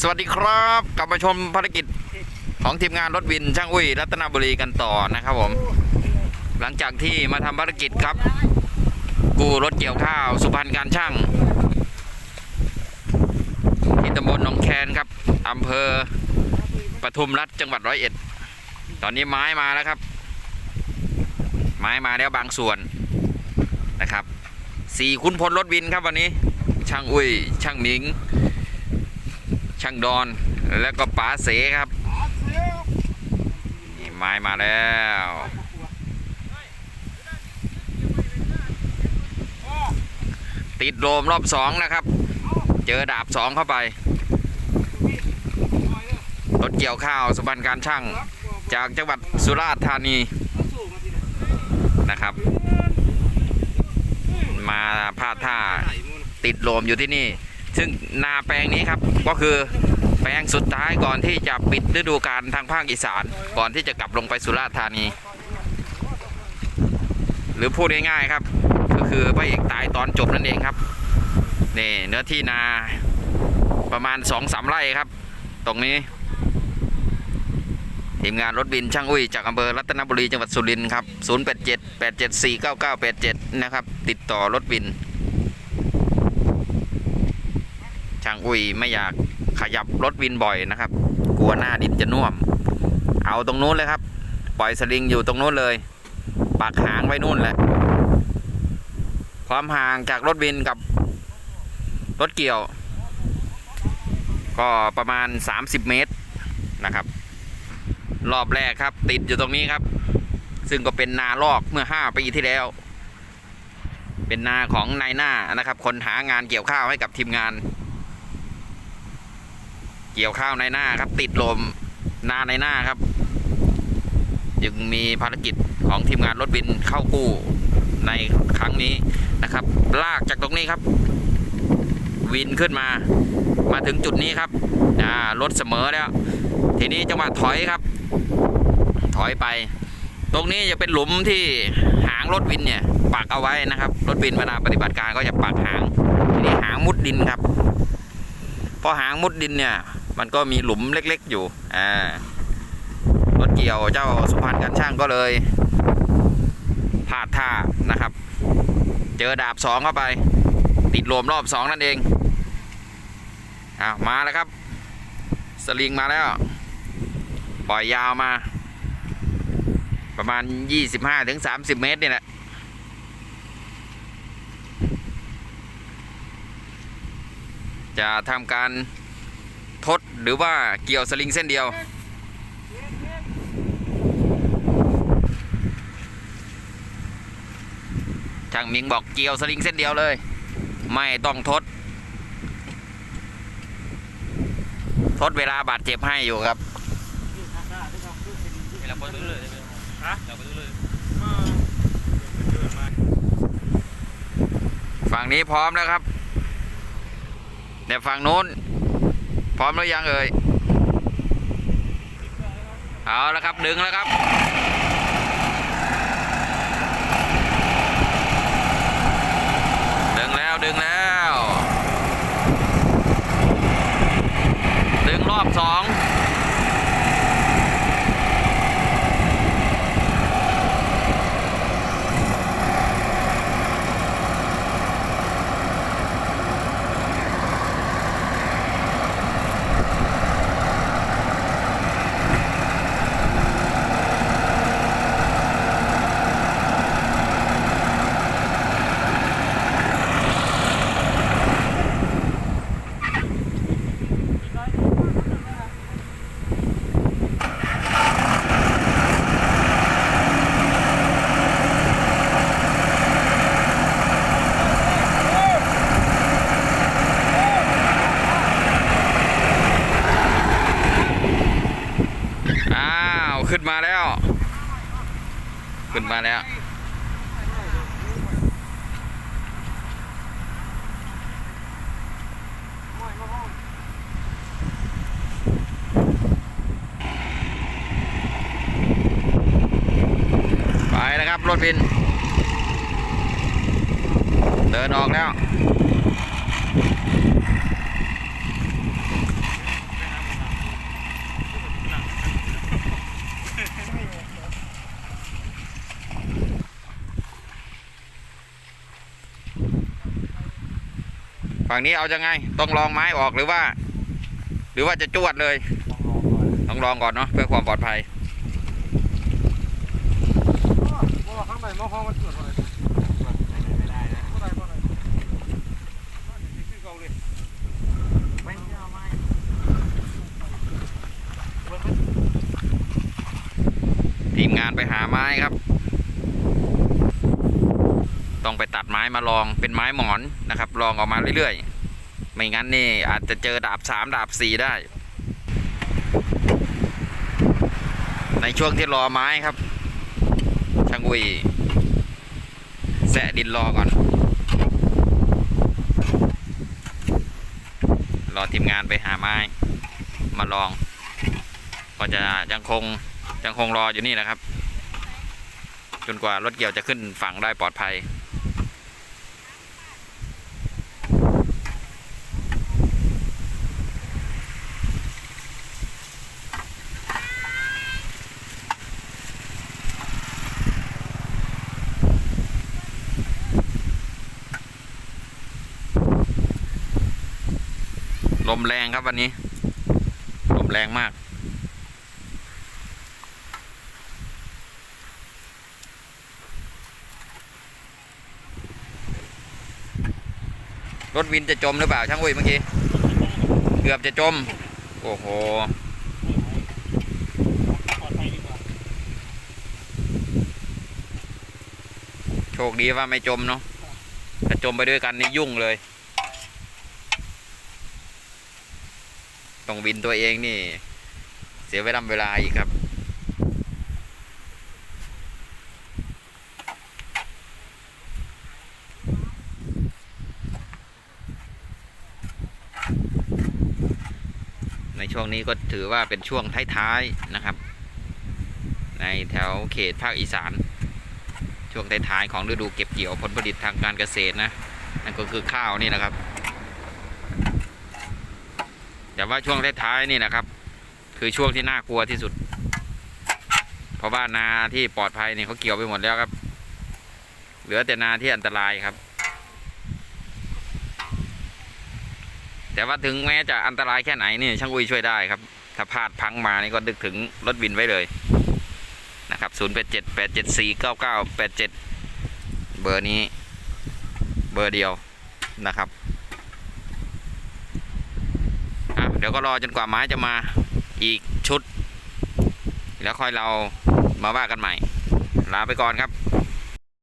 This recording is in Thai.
สวัสดีครับกลับมาชมภารกิจของทีมงานรถวินช่างอุ้ยรัตนบุรีกันต่อนะครับผม หลังจากที่มาทำภารกิจครับ กูรถเกี่ยวข้าว สุพรรณการช่าง ที่ตำบลหนองแคนครับอำเภอปทุมรัฐจังหวัดร้อยเอ็ด ตอนนี้ไม้มาแล้วครับ ไม้มาแล้วบางส่วนนะครับสี่คุณพลรถวินครับวันนี้ ช่างอุ้ยช่างหมิง ช่างดอน แล้วก็ป๋าเสครับนี่ไม้มาแล้วติดโลมรอบสองนะครับ เจอดาบสองเข้าไป รถเกี่ยวข้าวสุพรรณการช่าง จากจังหวัดสุราษฎร์ธานีนะครับ มาพาดท่าติดโลมอยู่ที่นี่ ซึ่งนาแปลงนี้ครับก็คือแปลงสุดท้ายก่อนที่จะปิดฤดูกาลทางภาคอีสาน ก่อนที่จะกลับลงไปสุราษฎร์ธานี หรือพูดง่ายๆครับ ก็คือพระเอกตายตอนจบนั่นเองครับนี่เนื้อที่นาประมาณสองสามไร่ครับ ตรงนี้ ทีมงานรถบินช่างอุ้ยจากอำเภอรัตนบุรีจังหวัดสุรินทร์ครับ 087 874 9987 นะครับ ติดต่อรถบิน ช่างอุ้ยไม่อยากขยับรถวินบ่อยนะครับ กลัวหน้าดินจะน่วม เอาตรงนู้นเลยครับ ปล่อยสลิงอยู่ตรงนู้นเลยปักหางไว้นู่นแหละ ความห่างจากรถวินกับรถเกี่ยว ก็ประมาณ 30 เมตรนะครับ รอบแรกครับ ติดอยู่ตรงนี้ครับ ซึ่งก็เป็นนาลอกเมื่อ 5 ปีที่แล้ว เป็นนาของนายหน้านะครับ คนหางานเกี่ยวข้าวให้กับทีมงาน เกี่ยวข้าวในหน้าครับ ติดลมนาในหน้าครับยังมีภารกิจของทีมงานรถบินเข้ากู้ในครั้งนี้นะครับ ลากจากตรงนี้ครับ วินขึ้นมา มาถึงจุดนี้ครับอ่ารถเสมอแล้ว ทีนี้จังหวะถอยครับ ถอยไป ตรงนี้จะเป็นหลุมที่หางรถวินเนี่ยปักเอาไว้นะครับ รถวินเวลาปฏิบัติการก็จะปักหางทีนี้หางมุดดินครับ พอหางมุดดินเนี่ย มันก็มีหลุมเล็กๆอยู่ อ่ารถเกี่ยวเจ้าสุพรรณกันช่างก็เลยพลาดท่านะครับ เจอดาบสองเข้าไป ติดลมรอบสองนั่นเองอ้าวมาแล้วครับ สลิงมาแล้ว ปล่อยยาวมา ประมาณ 25-30เมตรนี่แหละจะทำการ หรือว่าเกี่ยวสลิงเส้นเดียว ช่างมิงบอกเกี่ยวสลิงเส้นเดียวเลย ไม่ต้องทด ทดเวลาบาดเจ็บให้อยู่ครับเราไปเลยฮะเราไปเลยฝั่งนี้พร้อมแล้วครับเดี๋ยวฝั่งนู้น พร้อมหรือยังเอ่ยเอาแล้วครับดึงแล้วครับดึงแล้วดึงแล้ว ดึงรอบสอง อ้าว ขึ้นมา แล้วขึ้นมาแล้วไปแล้วครับรถบิน เดินออกแล้ว ฝั่งนี้เอายังไง ต้องลองไม้ออกหรือว่า หรือว่าจะจวดเลยต้องรอก่อนต้องลองก่อนเนาะเพื่อความปลอดภัยข้างในมอห้องมันตรวจอะไรไม่ได้นะไม่ได้ไม่ได้คือเก่าเลยไม่เอาไม่ทีมงานไปหาไม้ครับ ต้องไปตัดไม้มาลองเป็นไม้หมอนนะครับ ลองออกมาเรื่อยๆ ไม่งั้นนี่อาจจะเจอดาบสามดาบสี่ได้ ในช่วงที่รอไม้ครับช่างอุยแสะดินรอก่อน รอทีมงานไปหาไม้มาลอง ก็จะยังคงยังคงรออยู่นี่นะครับ จนกว่ารถเกี่ยวจะขึ้นฝั่งได้ปลอดภัย ลมแรงครับวันนี้ ลมแรงมาก รถวินจะจมหรือเปล่าช่างอุ้ยเมื่อกี้ เกือบจะจม โอ้โหโชคดีว่าไม่จมเนาะถ้าจมไปด้วยกันนี่ยุ่งเลย ต้องวินตัวเองนี่ เสียเวลาเวลาอีกครับ ในช่วงนี้ก็ถือว่าเป็นช่วงท้ายๆนะครับ ในแถวเขตภาคอีสาน ช่วงท้ายๆของฤดูเก็บเกี่ยวผลผลิตทางการเกษตรนะนั่นก็คือข้าวนี่นะครับ แต่ว่าช่วงท้ายๆนี่นะครับ คือช่วงที่น่ากลัวที่สุด เพราะว่านาที่ปลอดภัยนี่เขาเกี่ยวไปหมดแล้วครับ เหลือแต่นาที่อันตรายครับ แต่ว่าถึงแม้จะอันตรายแค่ไหนนี่ช่างอุ้ยช่วยได้ครับ ถ้าพลาดพังมานี่ก็ดึกถึงรถบินไว้เลยนะครับ0 8 7 8 7 4 9 9 8 7 เบอร์นี้ เบอร์เดียวนะครับอะเดี๋ยวก็รอจนกว่าไม้จะมาอีกชุด แล้วค่อยเรามาว่ากันใหม่ ลาไปก่อนครับ